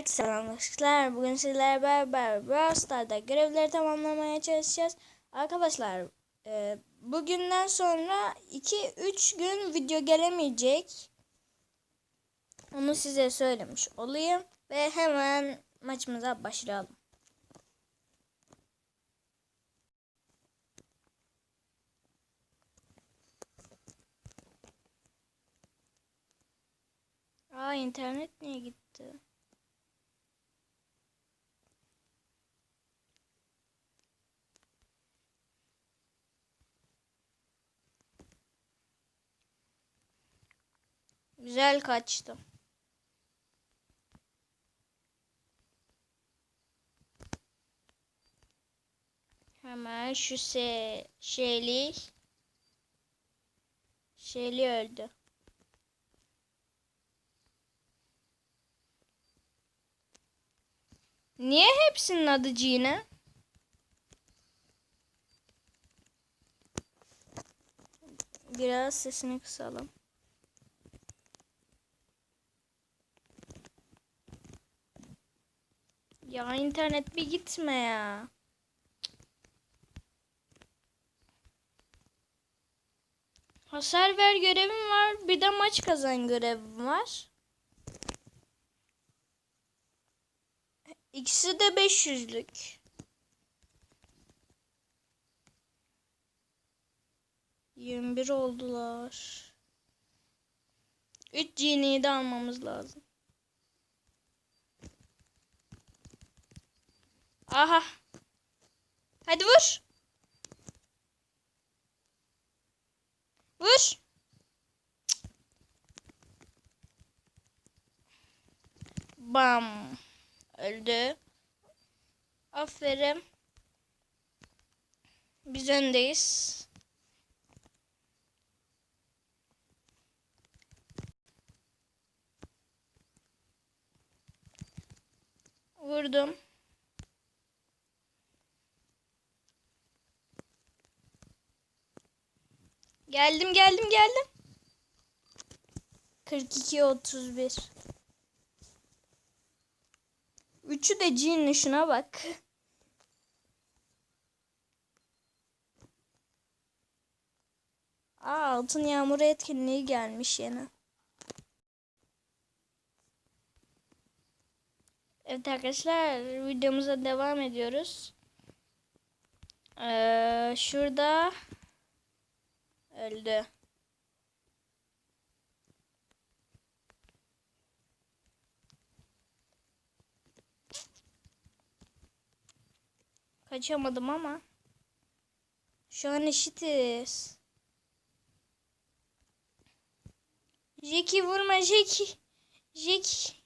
Herkese selamlar. Bugün sizlerle beraber Brawl Stars'da görevleri tamamlamaya çalışacağız. Arkadaşlar e, bugünden sonra 2-3 gün video gelemeyecek. Onu size söylemiş olayım. Ve hemen maçımıza başlayalım. Aa internet niye gitti? Güzel kaçtı. Hemen şu se şeyli şeyli öldü. Niye hepsinin adı Cine? Biraz sesini kısalım. Ya internet bir gitme ya. Hasar ver görevim var. Bir de maç kazan görevim var. İkisi de 500'lük. Yirmi bir oldular. Üç geniyi de almamız lazım. Aha. Hadi vur. Vur. Bam. Öldü. Aferin. Biz öndeyiz. Vurdum. Geldim geldim geldim. 42 31. Üçü de cinli şuna bak. Aa, altın yağmuru etkinliği gelmiş yine. Evet arkadaşlar videomuza devam ediyoruz. Ee, şurada öldü. Kaçamadım ama. Şu an eşitiz. Jackie vurma Jackie. Jackie.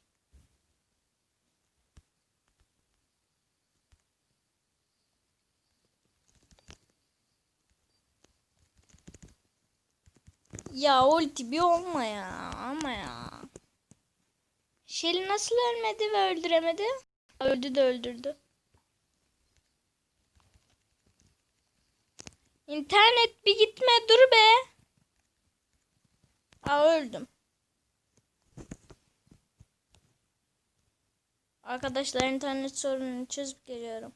Ya ulti bir olma ya ama ya. Shelly nasıl ölmedi ve öldüremedi? Öldü de öldürdü. İnternet bir gitme dur be. Aa öldüm. Arkadaşlar internet sorununu çözüp geliyorum.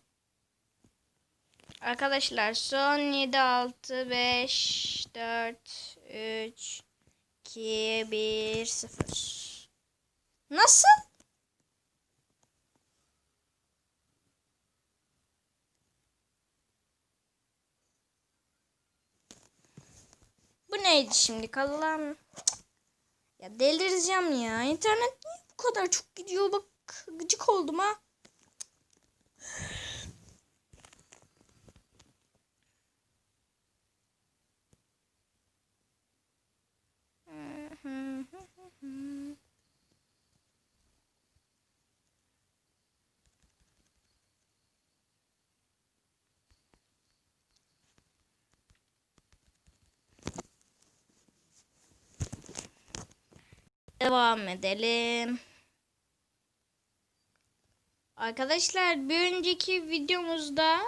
Arkadaşlar son 7 6 5 4 3 2 1 0. Nasıl? Bu neydi şimdi kalan? Ya delireceğim ya. İnternet niye bu kadar çok gidiyor? Bak gıcık oldum ha. Devam edelim. Arkadaşlar bir önceki videomuzda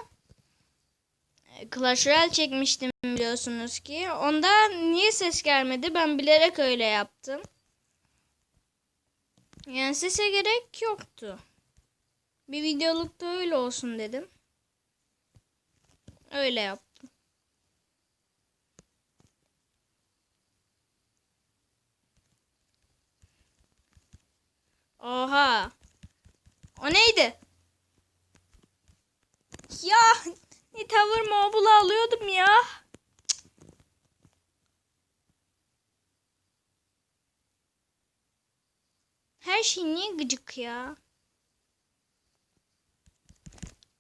e, Clash Royale çekmiştim biliyorsunuz ki. Onda niye ses gelmedi? Ben bilerek öyle yaptım. Yani sese gerek yoktu. Bir videolukta öyle olsun dedim. Öyle yaptım. Oha. O neydi? Ya ne tavır mobile alıyordum ya. Her şey niye gıcık ya?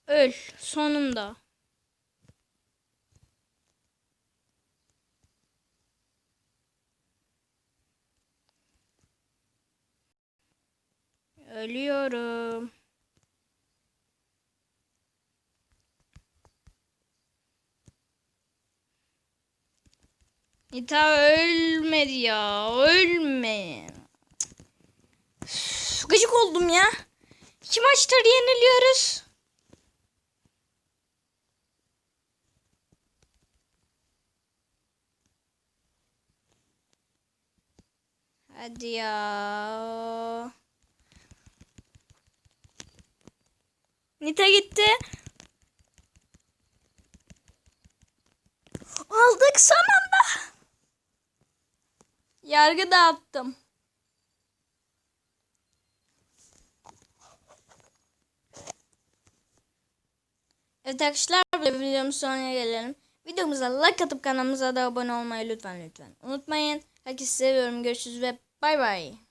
Öl sonunda. Ölüyorum. Nita ölmedi ya. Ölme. Üf, Gıcık oldum ya. İki maçtır yeniliyoruz. Hadi ya. Nita gitti. Aldık son anda. Yargı dağıttım. Evet arkadaşlar bu videomuz sonuna gelelim. Videomuza like atıp kanalımıza da abone olmayı lütfen lütfen unutmayın. Herkesi seviyorum. Görüşürüz ve bay bay.